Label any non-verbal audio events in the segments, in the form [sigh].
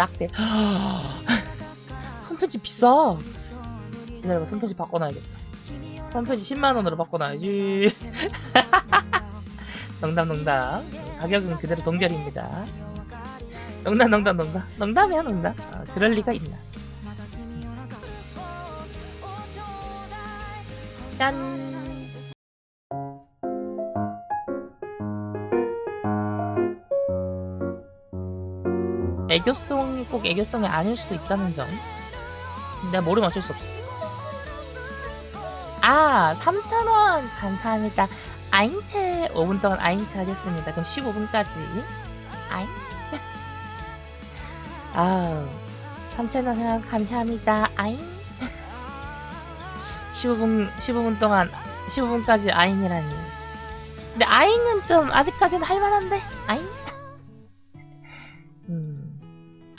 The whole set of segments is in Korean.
딱 돼. [gasps] 손편지 비싸. 기다려봐, 손편지 바꿔놔야겠다. 손편지 10만원으로 바꿔놔야지. [laughs] 농담, 농담. 가격은 그대로 동결입니다. 농담, 농담, 농담. 농담이야, 농담. 아, 그럴 리가 있나. 짠. 애교송이 꼭 애교송이 아닐 수도 있다는 점. 내가 모르면 어쩔 수 없어. 아, 3,000원 감사합니다. 아잉채 5분 동안 아잉채 하겠습니다. 그럼 15분까지. 아잉. [laughs] 아, 3,000원 감사합니다. 아잉. [laughs] 15분 15분 동안 15분까지 아잉이라니. 근데 아잉은 좀 아직까지는 할만한데. 아잉.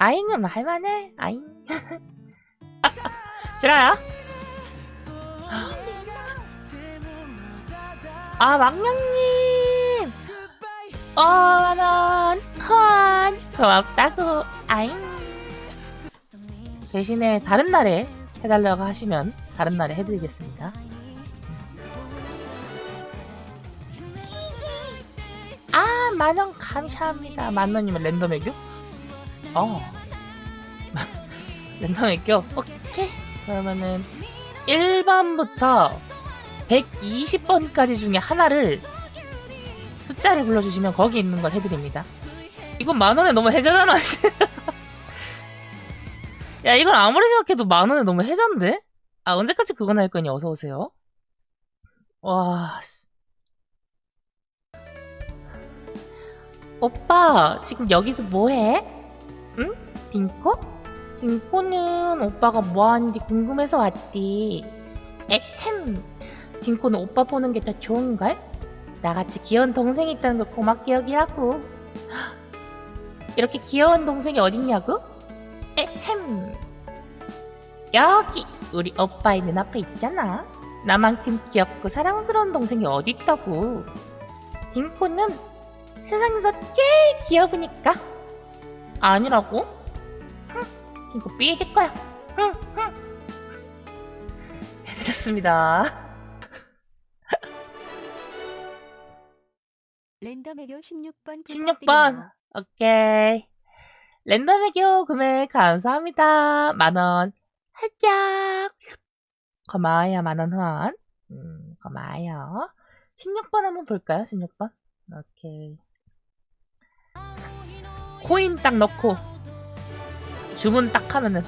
아잉은 할만해. 아잉. [laughs] 싫어요? 아, 망령님! 어, 만원, 헌, 고맙다고, 아잉. 대신에 다른 날에 해달라고 하시면 다른 날에 해드리겠습니다. 아, 만원 감사합니다. 만원이면 랜덤 애교? 어. [laughs] 랜덤 애교? 오케이. 그러면은 1번부터 120번까지 중에 하나를 숫자를 불러주시면 거기 있는 걸 해드립니다. 이건 만 원에 너무 해자잖아. [laughs] 야, 이건 아무리 생각해도 만 원에 너무 해잔데? 아, 언제까지 그건 할 거니? 어서 오세요. 와, 씨. 오빠, 지금 여기서 뭐해? 응? 딩코? 딩코는 오빠가 뭐하는지 궁금해서 왔디. 에헴. 딩코는 오빠 보는 게 더 좋은걸? 나같이 귀여운 동생이 있다는 걸 고맙게 여기라고. 이렇게 귀여운 동생이 어딨냐고? 에헴. 여기 우리 오빠의 눈앞에 있잖아. 나만큼 귀엽고 사랑스러운 동생이 어디 있다고. 딩코는 세상에서 제일 귀여우니까. 아니라고? 응, 딩코 삐질 거야. 응, 응. 해드렸습니다. 랜덤 애교 16번 16번. 오케이. 랜덤 애교 구매 감사합니다. 만원. 살짝. 고마워요, 만원 후원. 음, 고마워요. 16번 한번 볼까요, 16번? 오케이. 코인 딱 넣고, 주문 딱 하면은.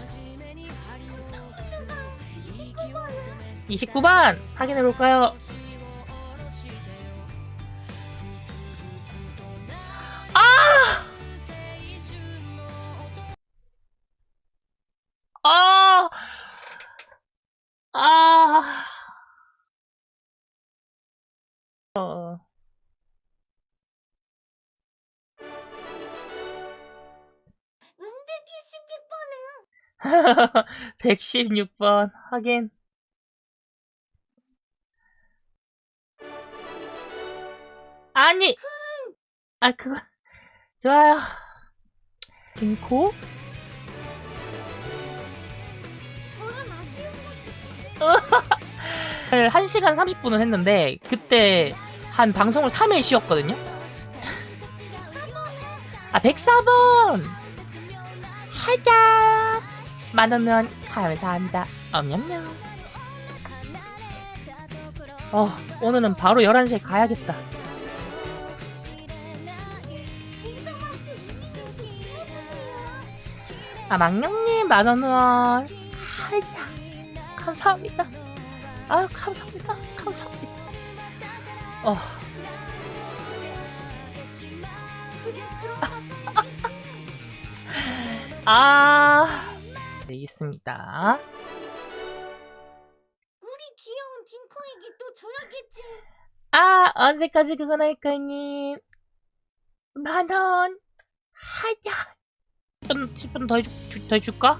29번! 확인해 볼까요? 아! 아! 어. [laughs] 116번 확인. 아니, 아 그거 좋아요. 빙코? 16번 저런 아쉬운 거지 1시간 30분을 했는데 그때 한 방송을 3일 쉬었거든요. [laughs] 아 104번 하자 만원은 감사합니다. 엄냠냠. 어 오늘은 바로 11시에 가야겠다. 아 망령님 만원 후원 하자 감사합니다. 아유 감사합니다. 감사합니다. 어. [laughs] 아, 네, 있습니다. 우리 귀여운 딩코에게 또 줘야겠지 아, 언제까지 그건 할 거니? 만 원. 하야. 10분, 10분 더, 주- 더 해줄까?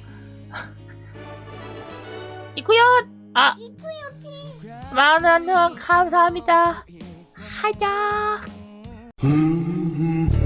[laughs] 이구요! 아, 이쁘요 티 만원 원 감사합니다. 하야. 음. [laughs]